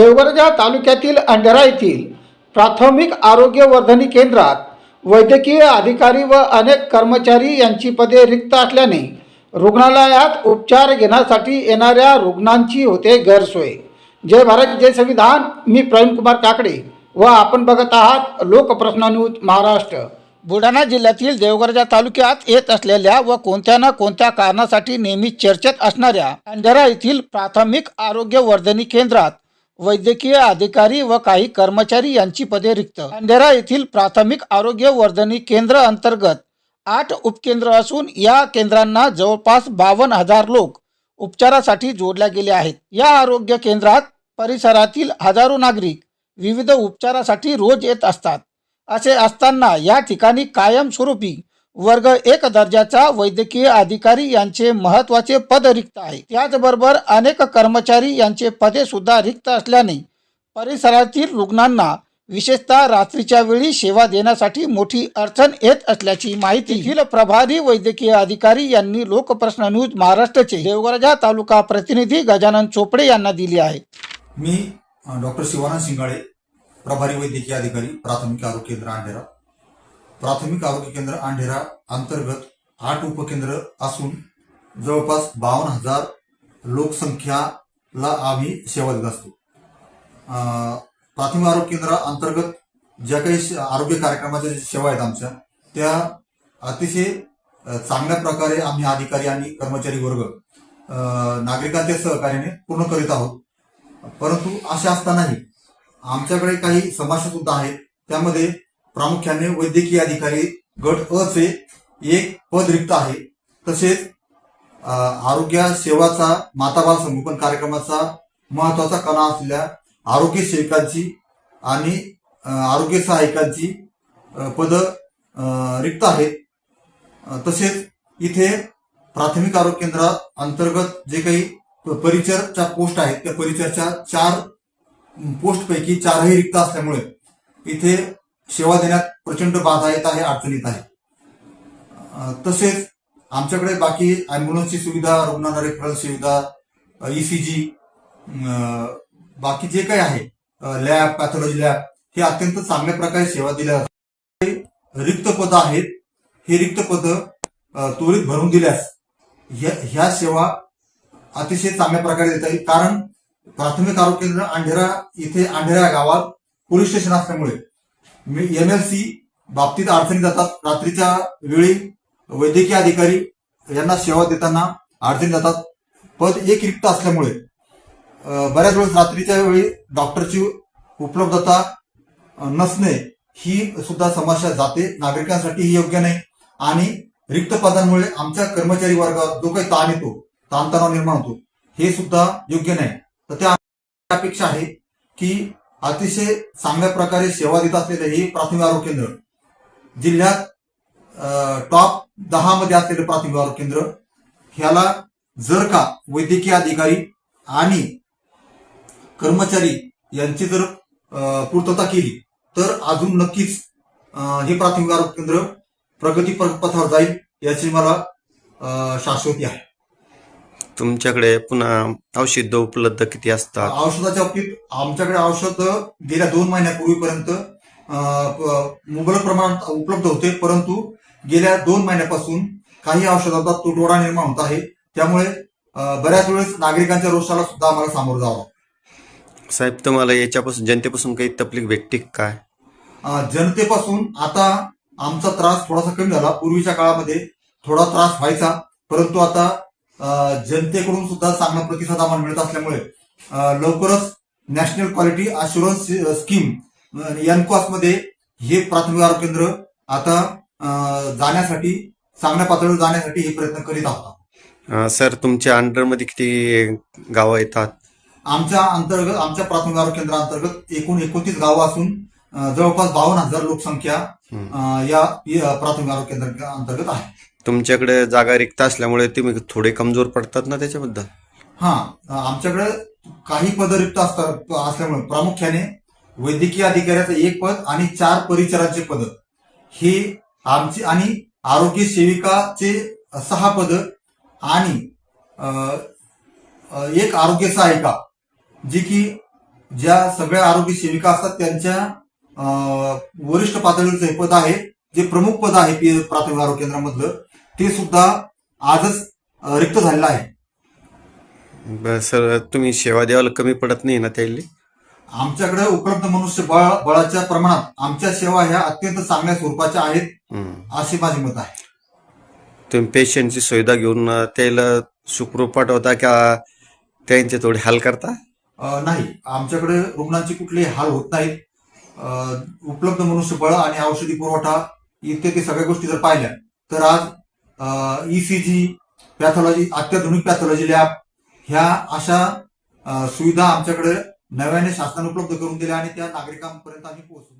देवगरजा तालुक्यातील अंढरा येथील प्राथमिक आरोग्य वर्धनी केंद्रात वैद्यकीय अधिकारी व अनेक कर्मचारी यांची पदे रिक्त असल्याने रुग्णालयात उपचार घेण्यासाठी येणाऱ्या रुग्णांची होते गैरसोय. जय भारत जय संविधान. मी प्रवीणकुमार काकडे व आपण बघत आहात लोकप्रश्नान्यूज महाराष्ट्र. बुलढाणा जिल्ह्यातील देवगरजा तालुक्यात येत असलेल्या व कोणत्या ना कोणत्या कारणासाठी नेहमी चर्चेत असणाऱ्या अंधरा येथील प्राथमिक आरोग्य वर्धनी केंद्रात वैद्यकीय अधिकारी व काही कर्मचारी यांची पदे रिक्त. अंधेरा येथील प्राथमिक आरोग्य वर्धनी केंद्र अंतर्गत आठ उपकेंद्र असून या केंद्रांना जवळपास बावन्न हजार लोक उपचारासाठी जोडल्या गेले आहेत. या आरोग्य केंद्रात परिसरातील हजारो नागरिक विविध उपचारासाठी रोज येत असतात. असे असताना या ठिकाणी कायमस्वरूपी वर्ग एक दर्जाचा वैद्यकीय अधिकारी यांचे महत्त्वाचे पद रिक्त आहे. त्याचबरोबर अनेक कर्मचारी यांचे पदे सुद्धा रिक्त असल्याने परिसरातील रुग्णांना विशेषतः रात्रीच्या वेळी सेवा देण्यासाठी मोठी अडचण येत असल्याची माहिती येथील प्रभारी वैद्यकीय अधिकारी यांनी लोकप्रश्न न्यूज महाराष्ट्राचे देवगरजा तालुका प्रतिनिधी गजानन चोपडे यांना दिली आहे. मी डॉक्टर शिवानंद शिंगाळे प्रभारी वैद्यकीय अधिकारी प्राथमिक आरोग्य केंद्र अंढेरा प्राथमिक आरोग्य केंद्र अंधेरा अंतर्गत आठ उपकेंद्र असून जवळपास बावन्न हजार लोकसंख्याला आम्ही सेवा देत असतो. प्राथमिक आरोग्य केंद्र अंतर्गत ज्या काही श- आरोग्य कार्यक्रमाच्या सेवा आहेत आमच्या त्या अतिशय चांगल्या प्रकारे आम्ही अधिकारी आणि कर्मचारी वर्ग नागरिकांच्या सहकार्याने पूर्ण करीत आहोत. परंतु असे असतानाही आमच्याकडे काही समस्या सुद्धा आहेत. त्यामध्ये प्रामुख्याने वैद्यकीय अधिकारी गट अ चे एक पद रिक्त आहे. तसेच आरोग्य सेवाचा माताबाल संगोपन कार्यक्रमाचा महत्त्वाचा कणा असलेल्या आरोग्य सेविकांची आणि आरोग्य सहाय्यकांची पद रिक्त आहेत. तसेच इथे प्राथमिक आरोग्य केंद्रा अंतर्गत जे काही प- परिचरच्या पोस्ट आहेत त्या परिचरच्या चार पोस्ट पैकी चारही रिक्त असल्यामुळे इथे सेवा देण्यात प्रचंड बाधा येत आहे अडचणीत आहे. तसेच आमच्याकडे बाकी अँब्युलन्सची सुविधा रुग्णांना रेफरल सुविधा ईसीजी बाकी जे काही आहे लॅब पॅथॉलॉजी लॅब हे अत्यंत चांगल्या प्रकारे सेवा दिल्या जातात. रिक्त पद आहेत. हे रिक्त पद त्वरित भरून दिल्यास ह्या ह्या सेवा अतिशय चांगल्या प्रकारे देता येईल. कारण प्राथमिक आरोग्य केंद्र अंढेरा इथे अंढेरा गावात पोलीस स्टेशन असल्यामुळे एम एल सी बाबतीत अडचणी जातात. रात्रीच्या वेळी वैद्यकीय अधिकारी यांना सेवा देताना अडचणी जातात. पद एक रिक्त असल्यामुळे बऱ्याच वेळेस रात्रीच्या वेळी डॉक्टरची उपलब्धता नसणे ही सुद्धा समस्या जाते. नागरिकांसाठी ही योग्य नाही. आणि रिक्त पदांमुळे आमच्या कर्मचारी वर्गात जो काही ताण येतो ताणतणाव निर्माण होतो हे सुद्धा योग्य नाही. तर त्या अपेक्षा आहे की अतिशय चांगल्या प्रकारे सेवा देत असलेलं हे प्राथमिक आरोग्य केंद्र. जिल्ह्यात टॉप दहा मध्ये असलेलं प्राथमिक आरोग्य केंद्र. ह्याला जर का वैद्यकीय अधिकारी आणि कर्मचारी यांची जर पूर्तता केली तर अजून नक्कीच हे प्राथमिक आरोग्य केंद्र प्रगती पथावर जाईल याची मला शाश्वती आहे. तुमच्याकडे पुन्हा औषध उपलब्ध किती असतात? औषधाच्या बाबतीत आमच्याकडे औषध गेल्या दोन महिन्यापूर्वीपर्यंत मुबलक प्रमाणात उपलब्ध होते. परंतु गेल्या दोन महिन्यापासून काही औषधाचा तुटवडा निर्माण होत आहे. त्यामुळे बऱ्याच वेळेस नागरिकांच्या रोषाला सुद्धा आम्हाला सामोरं जावं. साहेब तुम्हाला याच्यापासून जनतेपासून काही तकलीफ भेटते काय जनतेपासून आता आमचा त्रास थोडासा कमी झाला. पूर्वीच्या काळामध्ये थोडा त्रास व्हायचा. परंतु आता जनतेकडून सुद्धा चांगला प्रतिसाद आम्हाला मिळत असल्यामुळे लवकरच नॅशनल क्वालिटी अशुरन्स स्कीम एनकॉसमध्ये हे प्राथमिक आरोग्य केंद्र आता जाण्यासाठी चांगल्या पातळीवर जाण्यासाठी हे प्रयत्न करीत आहोत सर तुमच्या अंडरमध्ये किती गावं येतात? आमच्या अंतर्गत आमच्या प्राथमिक आरोग्य केंद्रांतर्गत एकूण एकोणतीस गावं असून जवळपास बावन्न हजार लोकसंख्या या प्राथमिक आरोग्य केंद्र अंतर्गत आहे. तुमच्याकडे जागा रिक्त असल्यामुळे तुम्ही थोडे कमजोर पडतात ना त्याच्याबद्दल? हा आमच्याकडे काही पद रिक्त असतात असल्यामुळे प्रामुख्याने वैद्यकीय अधिकाऱ्याचं एक पद आणि चार परिचराचे पद. हे आमची आणि आरोग्य सेविकाचे सहा पद आणि एक आरोग्य सहायिका जी की ज्या सगळ्या आरोग्य सेविका असतात त्यांच्या वरिष्ठ पातळीचं हे पद आहे जे प्रमुख पद आहे प्राथमिक आरोग्य केंद्रामधलं ते सुद्धा आजच रिक्त झालेलं आहे. बरं सर तुम्ही सेवा द्यायला कमी पडत नाही ना त्याला? आमच्याकडे उपलब्ध मनुष्य बळ बळाच्या प्रमाणात आमच्या सेवा ह्या अत्यंत चांगल्या स्वरूपाच्या आहेत. असे माझे मत आहे तुम्ही पेशंटची सुविधा घेऊन त्याला सुखरूप पाठवता का त्यांचे थोडे हाल करता? नाही. आमच्याकडे रुग्णांचे कुठलेही हाल होत नाहीत. उपलब्ध मनुष्यबळ आणि औषधी पुरवठा इत्यादी सगळ्या गोष्टी जर पाहिल्या तर आज ईसीजी पॅथॉलॉजी अत्याधुनिक पॅथॉलॉजी लॅब ह्या अशा सुविधा आमच्याकडे नव्याने शासनाने उपलब्ध करून दिल्या आणि त्या नागरिकांपर्यंत आम्ही पोहोचू